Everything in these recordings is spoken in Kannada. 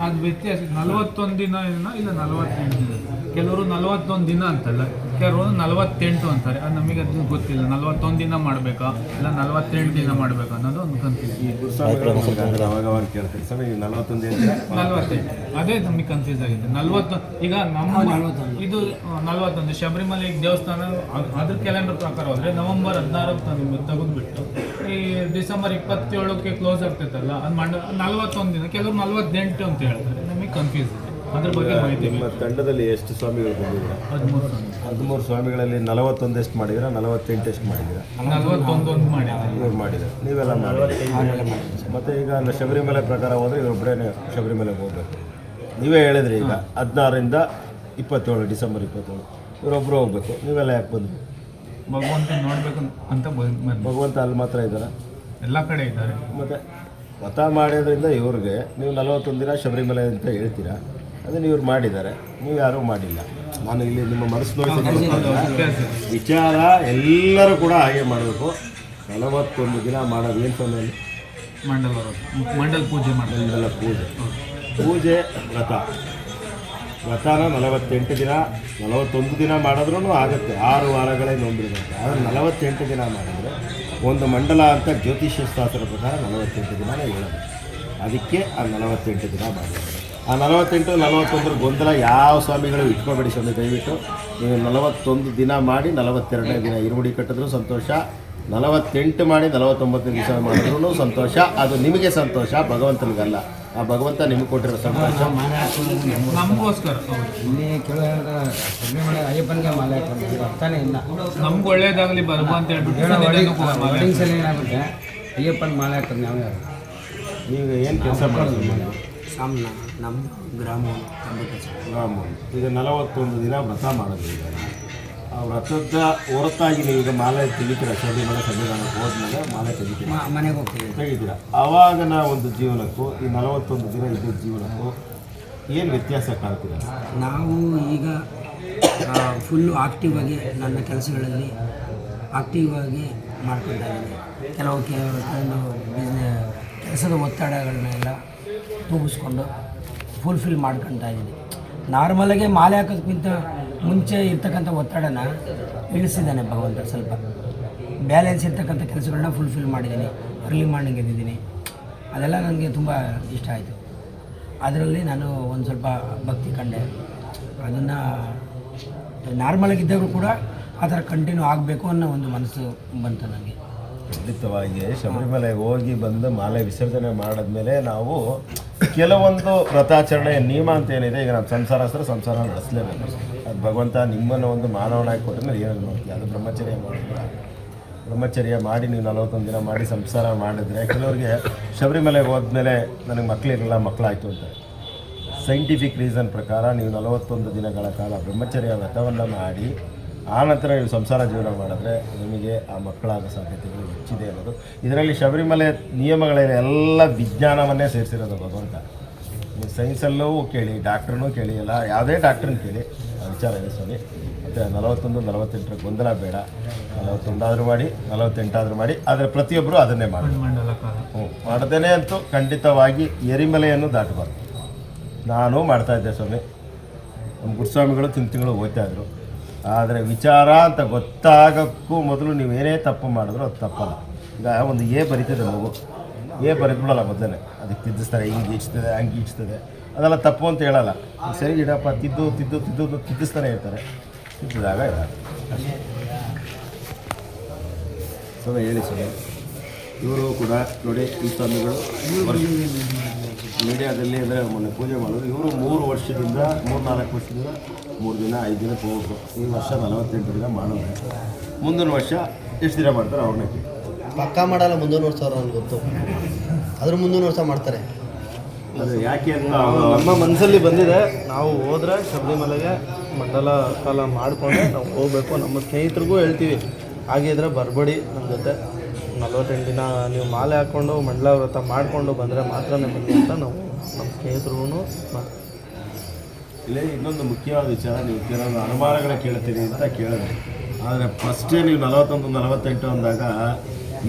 ಅದು ವ್ಯತ್ಯಾಸ. ನಲವತ್ತೊಂದು ದಿನ ಇಲ್ಲ ನಲವತ್ತೆಂಟು. ದಿನ ಕೆಲವರು ನಲವತ್ತೊಂದು ದಿನ ಅಂತಲ್ಲ ಕೆಲವರು ನಲವತ್ತೆಂಟು ಅಂತಾರೆ. ಅದು ನಮಗೆ ಅದು ಗೊತ್ತಿಲ್ಲ. ನಲವತ್ತೊಂದು ದಿನ ಮಾಡಬೇಕಾ? ಇಲ್ಲ ನಲವತ್ತೆಂಟು ದಿನ ಮಾಡಬೇಕಾ ಅನ್ನೋದು ಒಂದು ಕನ್ಫ್ಯೂಸ್ ನಲವತ್ತೆಂಟು. ಅದೇ ನಮಗೆ ಕನ್ಫ್ಯೂಸ್ ಆಗಿದೆ. ನಲವತ್ತು ಈಗ ನಮ್ಮ ಇದು ನಲವತ್ತೊಂದು. ಶಬರಿಮಲೆ ದೇವಸ್ಥಾನ ಅದ್- ಅದ್ರ ಕ್ಯಾಲೆಂಡರ್ ಪ್ರಕಾರ ಹೋದರೆ ನವಂಬರ್ ಹದಿನಾರಕ್ಕೆ ತೆಗೆದುಬಿಟ್ಟು ಈ ಡಿಸೆಂಬರ್ ಇಪ್ಪತ್ತೇಳಕ್ಕೆ ಕ್ಲೋಸ್ ಆಗ್ತೈತಲ್ಲ ಅದು ಮಂಡ ನಲವತ್ತೊಂದು ದಿನ. ಕೆಲವರು ನಲವತ್ತೆಂಟು ಅಂತ ಹೇಳ್ತಾರೆ. ನಮಗೆ ಕನ್ಫ್ಯೂಸ್ ಇದೆ ನಿಮ್ಮ ತಂಡದಲ್ಲಿ ಎಷ್ಟು ಸ್ವಾಮಿಗಳು ಬಂದಿದ್ದೀರಾ? ಹದಿಮೂರು ಸ್ವಾಮಿಗಳಲ್ಲಿ ನಲವತ್ತೊಂದು ಎಷ್ಟು ಮಾಡಿದ್ದೀರಾ? ನಲವತ್ತೆಂಟು ಎಷ್ಟು ಮಾಡಿದ್ದೀರಾ ಮಾಡಿದ್ದಾರೆ. ಇವ್ರು ಮಾಡಿದ್ದಾರೆ ನೀವೆಲ್ಲ ಮತ್ತೆ ಮತ್ತು ಈಗ ಶಬರಿಮಲೆ ಪ್ರಕಾರ ಹೋದರೆ ಇವರೊಬ್ಬರೇ ಶಬರಿಮಲೆಗೆ ಹೋಗ್ಬೇಕು. ನೀವೇ ಹೇಳಿದ್ರಿ ಈಗ ಹದಿನಾರರಿಂದ ಇಪ್ಪತ್ತೇಳು ಡಿಸೆಂಬರ್ ಇಪ್ಪತ್ತೇಳು. ಇವರೊಬ್ಬರು ಹೋಗ್ಬೇಕು. ನೀವೆಲ್ಲ ಯಾಕೆ ಬಂದ್ರಿ? ಭಗವಂತ ನೋಡ್ಬೇಕು ಅಂತ ಭಗವಂತ ಅಲ್ಲಿ ಮಾತ್ರ ಇದ್ದಾರೆ? ಎಲ್ಲ ಕಡೆ ಇದ್ದಾರೆ. ಮತ್ತು ವ್ರತ ಮಾಡೋದ್ರಿಂದ ಇವ್ರಿಗೆ ನೀವು ನಲವತ್ತೊಂದು ದಿನ ಶಬರಿಮಲೆ ಅಂತ ಹೇಳ್ತೀರಾ? ಅದನ್ನು ಇವ್ರು ಮಾಡಿದ್ದಾರೆ. ನೀವು ಯಾರೂ ಮಾಡಿಲ್ಲ. ನಾನು ಇಲ್ಲಿ ನಿಮ್ಮ ಮನಸ್ಸು. ವಿಚಾರ ಎಲ್ಲರೂ ಕೂಡ ಹಾಗೆ ಮಾಡಬೇಕು. ನಲವತ್ತೊಂದು ದಿನ ಮಾಡೋದು ಏನು ಸಮಯ ಮಂಡಲ ಮಂಡಲ ಪೂಜೆ ಮಂಡಲ ಪೂಜೆ. ಪೂಜೆ ವ್ರತ. ವ್ರತನ ನಲವತ್ತೆಂಟು ದಿನ ನಲವತ್ತೊಂದು ದಿನ ಮಾಡಿದ್ರೂ ಆಗುತ್ತೆ. ಆರು ವಾರಗಳೇ ನೋಂದಿರಬೇಕು ಆದರೆ ನಲವತ್ತೆಂಟು ದಿನ ಮಾಡಿದ್ರೆ ಒಂದು ಮಂಡಲ ಅಂತ ಜ್ಯೋತಿಷ್ಯ ಶಾಸ್ತ್ರ ಪ್ರಕಾರ ನಲವತ್ತೆಂಟು ದಿನ ಹೇಳೋದು. ಅದಕ್ಕೆ ಆ ನಲವತ್ತೆಂಟು ದಿನ ಮಾಡಿದ್ದಾರೆ ಆ ನಲವತ್ತೆಂಟು ನಲವತ್ತೊಂದರ ಗೊಂದಲ ಯಾವ ಸ್ವಾಮಿಗಳು ಇಟ್ಕೊಬೇಡಿ ಸ್ವಾಮಿ ದಯವಿಟ್ಟು. ನೀವು ನಲವತ್ತೊಂದು ದಿನ ಮಾಡಿ ನಲವತ್ತೆರಡನೇ ದಿನ ಇರುಮುಡಿ ಕಟ್ಟಿದ್ರು ಸಂತೋಷ. ನಲವತ್ತೆಂಟು ಮಾಡಿ ನಲವತ್ತೊಂಬತ್ತು ದಿವಸ ಮಾಡಿದ್ರು ಸಂತೋಷ. ಅದು ನಿಮಗೆ ಸಂತೋಷ ಭಗವಂತನಿಗಲ್ಲ. ಆ ಭಗವಂತ ನಿಮಗೆ ಕೊಟ್ಟಿರೋ ಸಂತೋಷ. ಅಯ್ಯಪ್ಪನಿಗೆ ಮಾಲೆ ಹಾಕೊಂಡು ಅರ್ಥನೇ ಇಲ್ಲ. ನಮ್ಗೆ ಒಳ್ಳೇದಾಗಲಿ ಬರುವ ಅಂತ ಹೇಳ್ಬಿಟ್ಟು ಅಯ್ಯಪ್ಪನ ಮಾಲೆ ಹಾಕೋದು ನೀವು ಏನು ಕೆಲಸ ಮಾಡೋದು ಸಾಮ್ನ ನಮ್ಮ ಗ್ರಾಮ ತಂಬತ್ತು ಗ್ರಾಮ ಈಗ ನಲವತ್ತೊಂದು ದಿನ ವ್ರತ ಮಾಡೋದಿಲ್ಲ ಆ ವ್ರತದ ಹೊರತಾಗಿ ನೀವು ಈಗ ಮಾಲೆ ತೆಗಿತೀರ? ಶಬರಿಮಲೆ ಸಂವಿಧಾನಕ್ಕೆ ಹೋದ್ಮೇಲೆ ಮಾಲೆ ತೆಗಿತೀರ? ಮನೆಗೆ ಹೋಗ್ತೀವಿ. ತೆಗಿತೀರ? ಆವಾಗಿನ ಒಂದು ಜೀವನಕ್ಕೂ ಈ ನಲವತ್ತೊಂದು ದಿನ ಇದ್ದ ಜೀವನಕ್ಕೂ ಏನು ವ್ಯತ್ಯಾಸ ಕಾಣ್ತೀರ? ನಾವು ಈಗ ಫುಲ್ಲು ಆಕ್ಟಿವ್ ಆಗಿ ನನ್ನ ಕೆಲಸಗಳಲ್ಲಿ ಆಕ್ಟಿವ್ ಆಗಿ ಮಾಡ್ಕೊತಾ ಇದ್ದೀನಿ. ಕೆಲವು ಕೆಲವೊಂದು ಬಿಸ್ನೆ ಕೆಲಸದ ಒತ್ತಡಗಳನ್ನೆಲ್ಲ ತೂಗಿಸ್ಕೊಂಡು ಫುಲ್ಫಿಲ್ ಮಾಡ್ಕೊತಾ ಇದ್ದೀನಿ. ನಾರ್ಮಲಾಗೆ ಮಾಲೆ ಹಾಕೋದಕ್ಕಿಂತ ಮುಂಚೆ ಇರ್ತಕ್ಕಂಥ ಒತ್ತಡನ ಇಳಿಸಿದ್ದಾನೆ ಭಗವಂತ ಸ್ವಲ್ಪ. ಬ್ಯಾಲೆನ್ಸ್ ಇರ್ತಕ್ಕಂಥ ಕೆಲಸಗಳನ್ನ ಫುಲ್ಫಿಲ್ ಮಾಡಿದ್ದೀನಿ. ಅರ್ಲಿ ಮಾರ್ನಿಂಗ್ ಎದ್ದಿದ್ದೀನಿ. ಅದೆಲ್ಲ ನನಗೆ ತುಂಬ ಇಷ್ಟ ಆಯಿತು. ಅದರಲ್ಲಿ ನಾನು ಒಂದು ಸ್ವಲ್ಪ ಭಕ್ತಿ ಕಂಡೆ. ಅದನ್ನು ನಾರ್ಮಲಾಗಿದ್ದಾಗೂ ಕೂಡ ಆ ಥರ ಕಂಟಿನ್ಯೂ ಆಗಬೇಕು ಅನ್ನೋ ಒಂದು ಮನಸ್ಸು ಬಂತು ನನಗೆ ಖಂಡಿತವಾಗಿ ಶಬರಿಮಲೆಗೆ ಹೋಗಿ ಬಂದು ಮಾಲೆ ವಿಸರ್ಜನೆ ಮಾಡಿದ್ಮೇಲೆ ನಾವು ಕೆಲವೊಂದು ವ್ರತಾಚರಣೆ, ನಿಯಮ ಅಂತ ಏನಿದೆ ಈಗ ನಮ್ಮ ಸಂಸಾರ ಹತ್ರ ಸಂಸಾರ ನಡೆಸಲೇಬೇಕು. ಅದು ಭಗವಂತ ನಿಮ್ಮನ್ನು ಒಂದು ಮಾನವನಾಗಿ ಕೊಟ್ಟರೆ ಏನಾದ್ರು ನೋಡ್ತೀವಿ ಅದು ಬ್ರಹ್ಮಚರ್ಯ ಮಾಡಿದ್ರೆ ಬ್ರಹ್ಮಚರ್ಯ ಮಾಡಿ ನೀವು ನಲವತ್ತೊಂದು ದಿನ ಮಾಡಿ ಸಂಸಾರ ಮಾಡಿದ್ರೆ ಕೆಲವರಿಗೆ ಶಬರಿಮಲೆಗೆ ಹೋದ್ಮೇಲೆ ನನಗೆ ಮಕ್ಕಳಿರಲ್ಲ ಮಕ್ಕಳಾಯಿತು ಅಂತ. ಸೈಂಟಿಫಿಕ್ ರೀಸನ್ ಪ್ರಕಾರ ನೀವು ನಲವತ್ತೊಂದು ದಿನಗಳ ಕಾಲ ಬ್ರಹ್ಮಚರ್ಯ ವ್ರತವನ್ನು ಮಾಡಿ ಆ ನಂತರ ನೀವು ಸಂಸಾರ ಜೀವನ ಮಾಡಿದ್ರೆ ನಿಮಗೆ ಆ ಮಕ್ಕಳಾಗೋ ಸಾಧ್ಯತೆಗಳು ಹೆಚ್ಚಿದೆ ಅನ್ನೋದು. ಇದರಲ್ಲಿ ಶಬರಿಮಲೆ ನಿಯಮಗಳಲ್ಲಿ ಎಲ್ಲ ವಿಜ್ಞಾನವನ್ನೇ ಸೇರಿಸಿರೋದು ಭಗವಂತ. ನೀವು ಸೈನ್ಸಲ್ಲೂ ಕೇಳಿ ಡಾಕ್ಟ್ರನ್ನೂ ಕೇಳಿ, ಎಲ್ಲ ಯಾವುದೇ ಡಾಕ್ಟ್ರನ್ನ ಕೇಳಿ, ಆ ವಿಚಾರ ಇದೆ ಸ್ವಾಮಿ. ಮತ್ತು ನಲವತ್ತೊಂದು, ನಲವತ್ತೆಂಟರ ಗೊಂದಲ ಬೇಡ. ನಲವತ್ತೊಂದಾದರೂ ಮಾಡಿ, ನಲವತ್ತೆಂಟಾದರೂ ಮಾಡಿ, ಆದರೆ ಪ್ರತಿಯೊಬ್ಬರು ಅದನ್ನೇ ಮಾಡಿ ಹ್ಞೂ, ಮಾಡದೇನೆ ಅಂತೂ ಖಂಡಿತವಾಗಿ ಎರಿಮಲೆಯನ್ನು ದಾಟಬಾರ್ದು. ನಾನು ಮಾಡ್ತಾಯಿದ್ದೆ ಸ್ವಾಮಿ. ನಮ್ಮ ಗುರುಸ್ವಾಮಿಗಳು ತಿಂಗಳು ತಿಂಗಳು ಹೋಗ್ತಾ ಇದ್ರು. ಆದರೆ ವಿಚಾರ ಅಂತ ಗೊತ್ತಾಗೋಕ್ಕೂ ಮೊದಲು ನೀವೇನೇ ತಪ್ಪು ಮಾಡಿದ್ರು ಅದು ತಪ್ಪಲ್ಲ. ಈಗ ಒಂದು ಎ ಬರಿತದೆ ಮಗು. ಎ ಬರೆದ್ಬಿಡಲ್ಲ ಮೊದಲೇ. ಅದಕ್ಕೆ ತಿದ್ದಿಸ್ತಾರೆ, ಹಿಂಗೆ ಈಚ್ತದೆ ಹಂಗೆ ಈಚ್ತದೆ ಅದೆಲ್ಲ ತಪ್ಪು ಅಂತ ಹೇಳಲ್ಲ. ಸರಿ ಇಡಪ್ಪ, ತಿದ್ದು ತಿದ್ದು ತಿದ್ದು ತಿದ್ದಿಸ್ತಾನೆ ಇರ್ತಾರೆ. ತಿದ್ದಿದಾಗ ಹೇಳಿ ಸರ್ ಇವರು ಕೂಡ ನೋಡಿ ಈ ವರ್ಷ ಮೀಡಿಯಾದಲ್ಲಿ ಅಂದರೆ ಮೊನ್ನೆ ಪೂಜೆ ಮಾಡೋದು. ಇವರು ಮೂರು ವರ್ಷದಿಂದ ಮೂರು ನಾಲ್ಕು ವರ್ಷದಿಂದ ಮೂರು ದಿನ ಐದು ದಿನ ಹೋಗ್ಬೇಕು. ಈ ವರ್ಷ ನಲವತ್ತೆಂಟು ದಿನ ಮಾಡೋದು. ಮುಂದಿನ ವರ್ಷ ಎಷ್ಟು ದಿನ ಮಾಡ್ತಾರೆ ಅವ್ರನ್ನ ಪಕ್ಕ ಮಾಡಲ್ಲ ಮುಂದಿನ ವರ್ಷ ಅವ್ರು ಗೊತ್ತು. ಅದ್ರ ಮುಂದಿನ ವರ್ಷ ಮಾಡ್ತಾರೆ. ಅದು ಯಾಕೆ ಅಂತ ನಮ್ಮ ಮನಸ್ಸಲ್ಲಿ ಬಂದಿದೆ. ನಾವು ಹೋದ್ರೆ ಶಬರಿಮಲೆಗೆ ಮಂಡಲ ಕಾಲ ಮಾಡಿಕೊಂಡು ನಾವು ಹೋಗಬೇಕು. ನಮ್ಮ ಸ್ನೇಹಿತರಿಗೂ ಹೇಳ್ತೀವಿ ಹಾಗೆ ಇದ್ರೆ ಬರಬೇಡಿ ನಮ್ಮ ಜೊತೆ. ನಲ್ವತ್ತೆಂಟು ದಿನ ನೀವು ಮಾಲೆ ಹಾಕ್ಕೊಂಡು ಮಂಡಲ ವ್ರತ ಮಾಡಿಕೊಂಡು ಬಂದರೆ ಮಾತ್ರನೇ ಬನ್ನಿ ಅಂತ ನಾವು ನಮ್ಮ ಸ್ನೇಹಿತರು ಇಲ್ಲೇ ಇನ್ನೊಂದು ಮುಖ್ಯವಾದ ವಿಚಾರ ನೀವು ಕೆಲವೊಂದು ಅನುಮಾನಗಳ ಕೇಳ್ತೀರಿ ಅಂತ ಕೇಳಿದೆ. ಆದರೆ ಫಸ್ಟೇ ನೀವು ನಲವತ್ತೊಂದು ನಲವತ್ತೆಂಟು ಅಂದಾಗ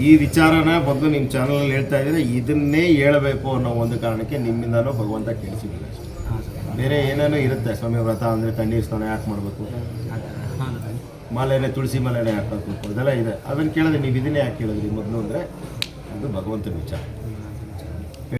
ಈ ವಿಚಾರನ ಬಂದು ನಿಮ್ಮ ಚಾನಲಲ್ಲಿ ಹೇಳ್ತಾ ಇದ್ದೀರ ಇದನ್ನೇ ಹೇಳಬೇಕು ಅನ್ನೋ ಒಂದು ಕಾರಣಕ್ಕೆ ನಿಮ್ಮಿಂದಲೂ ಭಗವಂತ ಕೇಳಿಸಿದ್ದಾರೆ ಬೇರೆ ಏನೇನೋ ಇರುತ್ತೆ ಸ್ವಾಮಿ ವ್ರತ ಅಂದರೆ ತಣ್ಣೀರು ಸ್ನಾನ ಯಾಕೆ ಮಾಡಬೇಕು? ಮಾಲೆನೇ, ತುಳಸಿ ಮಾಲೆನೆ ಹಾಕಬೇಕು. ಅದೆಲ್ಲ ಇದೆ. ಅದನ್ನು ಕೇಳಿದ್ರೆ ನೀವು ಇದನ್ನೇ ಯಾಕೆ ಕೇಳಿದ್ರಿ ಮೊದಲು ಅಂದರೆ ಅದು ಭಗವಂತನ ವಿಚಾರ.